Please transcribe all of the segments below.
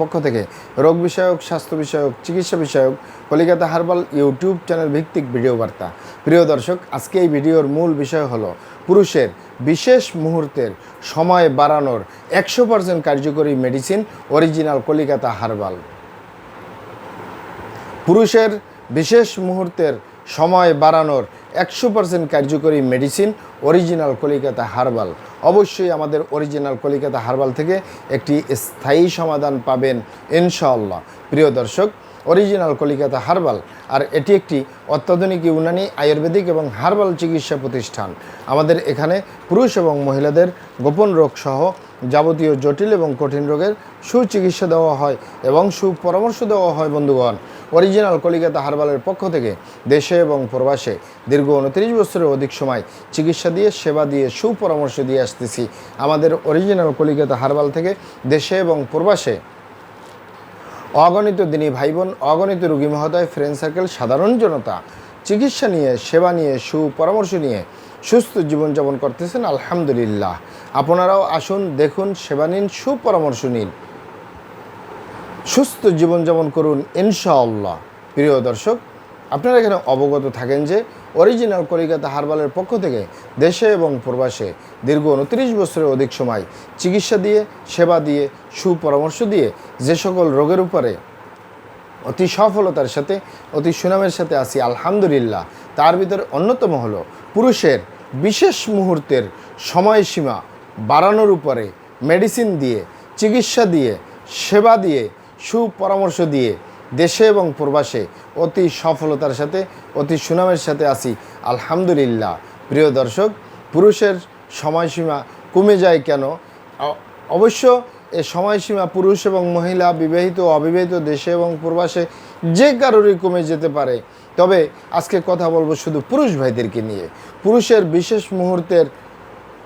পক্ষ থেকে রোগ বিষয়ক, স্বাস্থ্য বিষয়ক, চিকিৎসা বিষয়ক, কলিকাতা হারবাল ইউটিউব চ্যানেল ভিত্তিক ভিডিও বার্তা। প্রিয় দর্শক, আজকে এই ভিডিওর মূল বিষয় হলো পুরুষের বিশেষ মুহূর্তের সময় বাড়ানোর একশো পার্সেন্ট কার্যকরী মেডিসিন অরিজিনাল কলিকাতা হারবাল। পুরুষের বিশেষ মুহূর্তের সময় বাড়ানোর একশো পার্সেন্ট কার্যকরী মেডিসিন অরিজিনাল কলিকাতা হারবাল। অবশ্যই আমাদের অরিজিনাল কলিকাতা হারবাল থেকে একটি স্থায়ী সমাধান পাবেন, ইনশাআল্লাহ। প্রিয় দর্শক অরিজিনাল কলিকাতা হারবাল, আর এটি একটি অত্যাধুনিক ইউনানি আয়ুর্বেদিক এবং হারবাল চিকিৎসা প্রতিষ্ঠান। আমাদের এখানে পুরুষ এবং মহিলাদের গোপন রোগ সহ যাবতীয় জটিল এবং কঠিন রোগের সুচিকিৎসা দেওয়া হয় এবং সুপরামর্শ দেওয়া হয় বন্ধুগণ। অরিজিনাল কলিকাতা হারবালের পক্ষ থেকে দেশে এবং প্রবাসে দীর্ঘ উনত্রিশ বছরের অধিক সময় চিকিৎসা দিয়ে, সেবা দিয়ে, সুপরামর্শ দিয়ে আসতেছি। আমাদের অরিজিনাল কলিকাতা হারবাল থেকে দেশে এবং প্রবাসে অগণিত দিনী ভাই বোন অগণিত রুগী মহোদয় ফ্রেন্ড সার্কেল সাধারণ জনতা, চিকিৎসা নিয়ে, সেবা নিয়ে, সুপরামর্শ নিয়ে সুস্থ জীবনযাপন করতেছেন, আলহামদুলিল্লাহ। আপনারাও আসুন, দেখুন, সেবা নিন, সুপরামর্শ নিন। সুস্থ জীবনযাপন করুন, ইনশাআল্লাহ। প্রিয় দর্শক, আপনারা এখানে অবগত থাকেন যে অরিজিনাল কলিকাতা হারবালের পক্ষ থেকে দেশে এবং প্রবাসে দীর্ঘ উনত্রিশ বছরের অধিক সময় চিকিৎসা দিয়ে, সেবা দিয়ে, সুপরামর্শ দিয়ে যে সকল রোগের উপরে অতি সফলতার সাথে, অতি সুনামের সাথে আসি আলহামদুলিল্লাহ। তার ভিতরে অন্যতম হলো পুরুষের বিশেষ মুহূর্তের সময়সীমা বাড়ানোর উপরে মেডিসিন দিয়ে, চিকিৎসা দিয়ে, সেবা দিয়ে, সুপরামর্শ দিয়ে দেশে এবং প্রবাসে অতি সফলতার সাথে, অতি সুনামের সাথে আসি আলহামদুলিল্লাহ। প্রিয় দর্শক, পুরুষের সময়সীমা কমে যায় কেন? অবশ্য এ সময়সীমা পুরুষ এবং মহিলা বিবাহিত অবিবাহিত দেশে এবং প্রবাসে যে কারোরই কমে যেতে পারে। তবে আজকে কথা বলব শুধু পুরুষ ভাইদেরকে নিয়ে। পুরুষের বিশেষ মুহূর্তের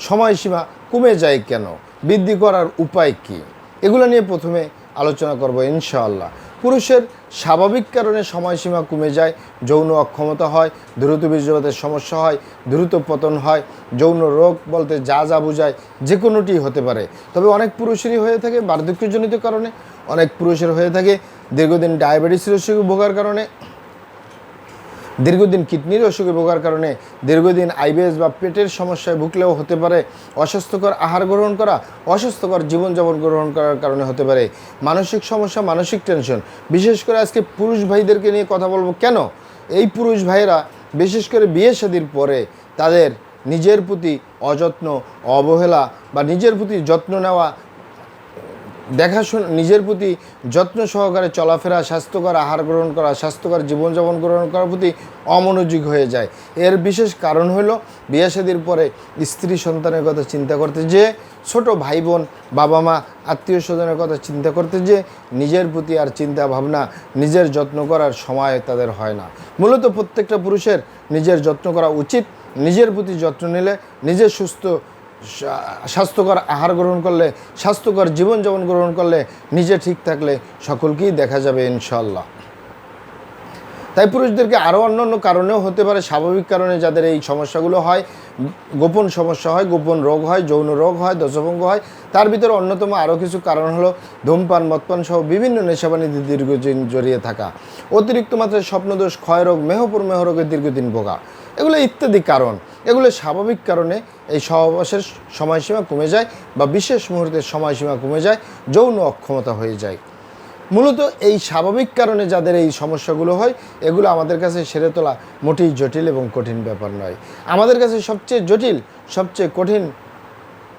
সময়সীমা কমে যায় কেন? বৃদ্ধি করার উপায় কি? এগুলো নিয়ে প্রথমে আলোচনা করব ইনশাআল্লাহ। পুরুষের স্বাভাবিক কারণে সময়সীমা কমে যায়, যৌন অক্ষমতা হয়, দ্রুত বীর্যপাতের সমস্যা হয়, দ্রুত পতন হয়, যৌন রোগ বলতে যা যা বোঝায় যে কোনোটি হতে পারে। তবে অনেক পুরুষেরই হয়ে থাকে বার্ধক্যজনিত কারণে, অনেক পুরুষের হয়ে থাকে দীর্ঘদিন ডায়াবেটিসের অসুখে ভোগার কারণে, দীর্ঘদিন কিডনির অসুখে ভোগার কারণে, দীর্ঘদিন আইবিএস বা পেটের সমস্যায় ভুগলেও হতে পারে। অস্বাস্থ্যকর আহার গ্রহণ করা, অস্বাস্থ্যকর জীবনযাপন গ্রহণ করার কারণে হতে পারে। মানসিক সমস্যা, মানসিক টেনশন। বিশেষ করে আজকে পুরুষ ভাইদেরকে নিয়ে কথা বলব কেন? এই পুরুষ ভাইয়েরা, বিশেষ করে বিয়ে শাদির পরে তাদের নিজের প্রতি অযত্ন, অবহেলা বা নিজের প্রতি যত্ন নেওয়া দেখাশোনা, নিজের প্রতি যত্ন সহকারে চলাফেরা, স্বাস্থ্যকর আহার গ্রহণ করা, স্বাস্থ্যকর জীবনযাপন গ্রহণ করার প্রতি অমনোযোগ হয়ে যায়। এর বিশেষ কারণ হলো বিয়াসাদির পরে স্ত্রী সন্তানের কথা চিন্তা করতে যে, ছোট ভাই বোন বাবা মা আত্মীয় স্বজনের কথা চিন্তা করতে যে, নিজের প্রতি আর চিন্তা ভাবনা নিজের যত্ন করার সময় তাদের হয় না। মূলত প্রত্যেকটা পুরুষের নিজের যত্ন করা উচিত, নিজের প্রতি যত্ন নিলে নিজের সুস্থ স্বাস্থ্যকর আহার গ্রহণ করলে, স্বাস্থ্যকর জীবনযাপন গ্রহণ করলে, নিজে ঠিক থাকলে সকলকেই দেখা যাবে ইনশাল্লাহ তাই পুরুষদেরকে আরও অন্য অন্য কারণেও হতে পারে স্বাভাবিক কারণে যাদের এই সমস্যাগুলো হয়, গোপন সমস্যা হয়, গোপন রোগ হয়, যৌন রোগ হয়, দশভঙ্গ হয়, তার ভিতরে অন্যতম আরও কিছু কারণ হলো ধূমপান, মদপান সহ বিভিন্ন নেশাবানিতে দীর্ঘদিন জড়িয়ে থাকা। অতিরিক্ত মাত্রায় স্বপ্নদোষ, ক্ষয়রোগ মেহপুর মেহরোগের দীর্ঘদিন ভোগা। এগুলো ইত্যাদি কারণ। এগুলো স্বাভাবিক কারণে এই সহবাসের সময়সীমা কমে যায় বা বিশেষ মুহূর্তের সময়সীমা কমে যায়, যৌন অক্ষমতা হয়ে যায়। মূলত এই স্বাভাবিক কারণে যাদের এই সমস্যাগুলো হয়, এগুলো আমাদের কাছে সেরে তোলা মোটেই জটিল এবং কঠিন ব্যাপার নয়। আমাদের কাছে সবচেয়ে জটিল, সবচেয়ে কঠিন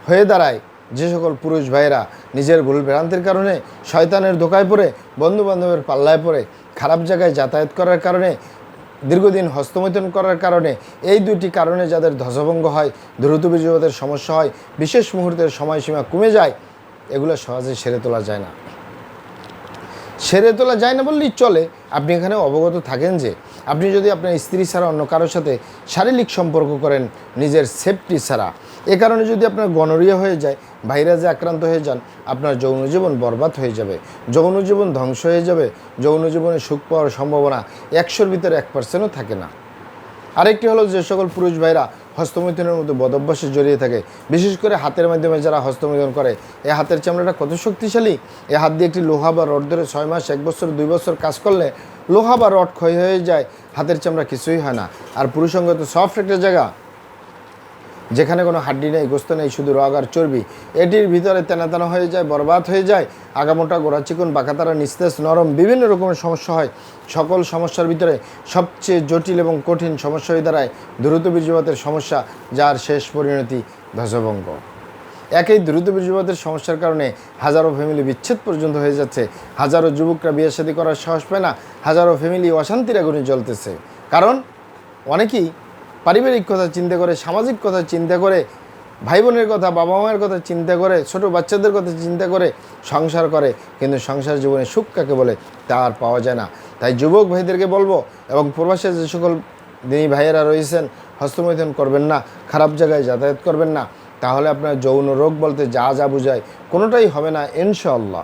হয়ে দাঁড়ায় যে সকল পুরুষ ভাইয়েরা নিজের ভুল ভ্রান্তির কারণে শয়তানের ধোকায় পড়ে বন্ধু বান্ধবের পাল্লায় পড়ে, খারাপ জায়গায় যাতায়াত করার কারণে দীর্ঘদিন হস্তমৈথন করার কারণে এই দুটি কারণে যাদের ধ্বজভঙ্গ হয়, দ্রুত বীর্যপাতের সমস্যা হয়, বিশেষ মুহূর্তের সময়সীমা কমে যায়, এগুলো সহজে সেরে তোলা যায় না। সেরে তোলা যায় না বললেই চলে। আপনি এখানে অবগত থাকেন যে, আপনি যদি আপনার স্ত্রী ছাড়া অন্য কারোর সাথে শারীরিক সম্পর্ক করেন, নিজের সেফটি ছাড়া, এ কারণে যদি আপনার গনরিয়া হয়ে যায় ভাইরাসে আক্রান্ত হয়ে যান, আপনার যৌন জীবন বরবাদ হয়ে যাবে। যৌন জীবন ধ্বংস হয়ে যাবে, যৌন জীবনে সুখ পাওয়ার সম্ভাবনা একশোর ভিতরে এক পার্সেন্টও থাকে না। আরেকটি হলো যে সকল পুরুষ ভাইরা হস্তমৈথুনের মতো বদভ্যাসে জড়িয়ে থাকে, বিশেষ করে হাতের মাধ্যমে যারা হস্তমৈথুন করে এই হাতের চামড়াটা কত শক্তিশালী? এ হাত দিয়ে একটি লোহা বা রড ধরে ছয় মাস, এক বছর, দুই বছর কাজ করলে লোহা বা রড ক্ষয় হয়ে যায়, হাতের চামড়া কিছুই হয় না। আর পুরুষঙ্গ তো সফট একটা জায়গা। যেখানে কোনো হাড্ডি নেই, গোস্ত নেই, শুধু রগ আর চর্বি। এটির ভিতরে তেনাতেনা হয়ে যায়, বরবাদ হয়ে যায়, আগামোটা গোড়া চিকন, বাঁকাতারা, নিস্তেজ, নরম, বিভিন্ন রকমের সমস্যা হয়। সকল সমস্যার ভিতরে সবচেয়ে জটিল এবং কঠিন সমস্যা হয়ে দাঁড়ায় দ্রুত বীর্যপাতের সমস্যা, যার শেষ পরিণতি ধ্বজভঙ্গ। একই দ্রুত বীর্যপাতের সমস্যার কারণে হাজারো ফ্যামিলি বিচ্ছেদ পর্যন্ত হয়ে যাচ্ছে। হাজারো যুবকরা বিয়ে শাদী করার সাহস পায় না, হাজারো ফ্যামিলি অশান্তির আগুনে জ্বলতেছে। কারণ অনেকেই পারিবারিক কথা চিন্তা করে, সামাজিক কথা চিন্তা করে ভাই বোনের কথা বাবা মায়ের কথা চিন্তা করে, ছোট বাচ্চাদের কথা চিন্তা করে সংসার করে। কিন্তু সংসার জীবনে সুখ কাকে বলে? তা আর পাওয়া যায় না। তাই যুবক ভাইদেরকে বলব এবং প্রবাসে যে সকল দিনী ভাইয়েরা রয়েছেন, হস্তমৈথন করবেন না, খারাপ জায়গায় যাতায়াত করবেন না। তাহলে আপনার যৌন রোগ বলতে যা যা বোঝায়, কোনোটাই হবে না, ইনশাআল্লাহ।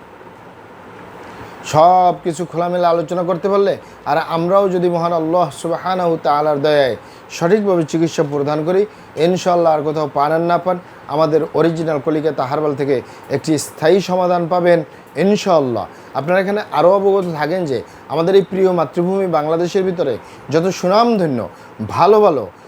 সব কিছু খোলামেলা আলোচনা করতে পারলে, আর আমরাও যদি মহান আল্লাহ সুবাহানাহু তালার দয়ায় সঠিকভাবে চিকিৎসা প্রদান করি ইনশাল্লাহ আর কোথাও পান না পান, আমাদের অরিজিনাল কলিকাতা হারবাল থেকে একটি স্থায়ী সমাধান পাবেন ইনশাল্লাহ আপনারা এখানে আরও অবগত থাকেন যে, আমাদের এই প্রিয় মাতৃভূমি বাংলাদেশের ভিতরে যত সুনামধন্য, ভালো ভালো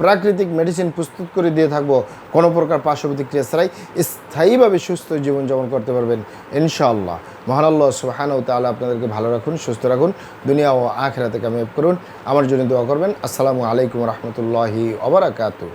প্রাকৃতিক মেডিসিন প্রস্তুত করে দিয়ে থাকব। কোনো প্রকার পার্শ্ব প্রতিক্রিয়া ছাড়াই স্থায়ীভাবে সুস্থ জীবনযাপন করতে পারবেন, ইনশাআল্লাহ। মহান সোহান ও তাহলে আপনাদেরকে ভালো রাখুন, সুস্থ রাখুন। দুনিয়া ও আখেরাতে কামিয়াব করুন। আমার জন্য দোয়া করবেন। আসসালামু আলাইকুম রহমতুল্লাহি ওবরাকাতু